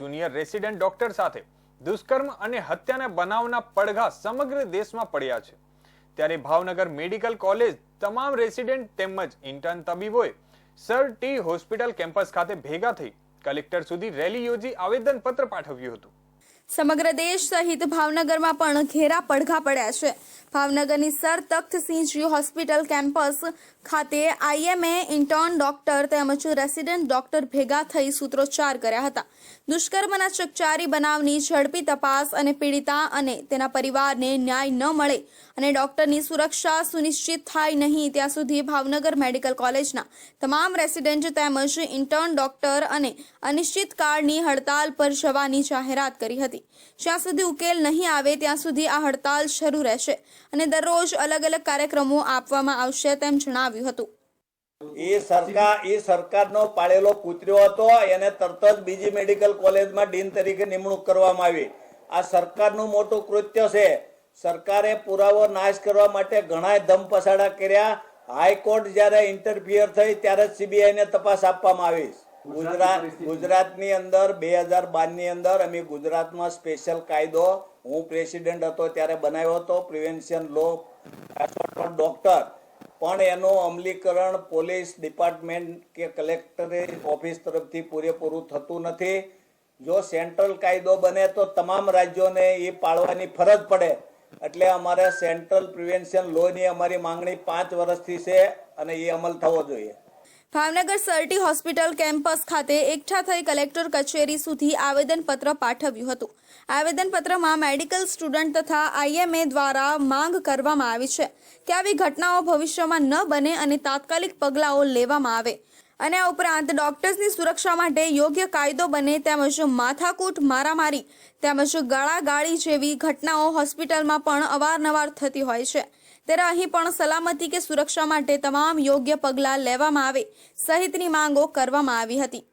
Junior resident doctor સાથે દુષ્કર્મ અને હત્યાના બનાવના પડઘા સમગ્ર દેશમાં પડ્યા છે. ત્યારે ભાવનગર મેડિકલ કોલેજ તમામ રેસિડેન્ટ તેમજ ઇન્ટર્ન તબીબોએ સર ટી હોસ્પિટલ કેમ્પસ ખાતે ભેગા થઈ કલેક્ટર સુધી રેલી યોજી આવેદનપત્ર પાઠવ્યું હતું. સમગ્ર દેશ સહિત ભાવનગરમાં પણ ઘેરા પડઘા પડ્યા છે. ભાવનગરની સર તખ્તસિંહજી હોસ્પિટલ કેમ્પસ ખાતે આઈએમએ ઇન્ટર્ન ડોક્ટર તેમજ રેસિડેન્ટ ડોક્ટર ભેગા થઈ સૂત્રોચ્ચાર કર્યા હતા. દુષ્કર્મના ચકચારી બનાવની ઝડપી તપાસ અને પીડિતા અને તેના પરિવારને ન્યાય ન મળે અને ડોક્ટરની સુરક્ષા સુનિશ્ચિત થાય નહીં ત્યાં સુધી ભાવનગર મેડિકલ કોલેજના તમામ રેસિડેન્ટ તેમજ ઇન્ટર્ન ડોક્ટર અને અનિશ્ચિતકાળની હડતાલ પર જવાની જાહેરાત કરી હતી. જ્યાં સુધી ઉકેલ નહીં આવે, ત્યાં સુધી આ હડતાલ શરૂ રહેશે અને દરરોજ અલગ અલગ કાર્યક્રમો આપવામાં આવશે તેમ જણાવ્યું હતું. એ સરકાર, એ સરકારનો પાળેલો કૂતર્યો હતો, એને તરત જ બીજી મેડિકલ કોલેજમાં ડીન તરીકે નિમણૂક કરવામાં આવી. આ સરકારનું મોટું કૃત્ય છે. સરકારે પુરાવો નાશ કરવા માટે ઘણા ધમ પસાડા કર્યા. હાઈકોર્ટ જ્યારે ઇન્ટરફિયર થઈ, ત્યારે સીબીઆઈ ને તપાસ આપવામાં આવી. ગુજરાત ગુજરાતની અંદર બે હજાર બારની અંદર અમે ગુજરાતમાં સ્પેશિયલ કાયદો હું પ્રેસિડેન્ટ હતો ત્યારે બનાવ્યો હતો પ્રિવેન્શન લો ડોક્ટર પણ એનું અમલીકરણ પોલીસ ડિપાર્ટમેન્ટ કે કલેક્ટરે ઓફિસ તરફથી પૂરેપૂરું થતું નથી. જો સેન્ટ્રલ કાયદો બને તો તમામ રાજ્યોને એ પાળવાની ફરજ પડે. એટલે અમારે સેન્ટ્રલ પ્રિવેન્શન લોની અમારી માંગણી પાંચ વર્ષથી છે અને એ અમલ થવો જોઈએ. ભાવનગર સરટી હોસ્પિટલ કેમ્પસ ખાતે એકઠા થઈ કલેક્ટર કચેરી સુધી આવેદનપત્ર પાઠવ્યું હતું. આવેદનપત્રમાં મેડિકલ સ્ટુડન્ટ તથા આઈએમએ દ્વારા માંગ કરવામાં આવી છે કે આવી ઘટનાઓ ભવિષ્યમાં ન બને અને તાત્કાલિક પગલાઓ લેવામાં આવે. અને આ ઉપરાંત ડોક્ટર્સની સુરક્ષા માટે યોગ્ય કાયદો બને તેમજ માથાકૂટ મારામારી તેમજ ગાળાગાળી જેવી ઘટનાઓ હોસ્પિટલમાં પણ અવારનવાર થતી હોય છે. ત્યારે અહીં પણ સલામતી કે સુરક્ષા માટે તમામ યોગ્ય પગલાં લેવામાં આવે સહિતની માંગો કરવામાં આવી હતી.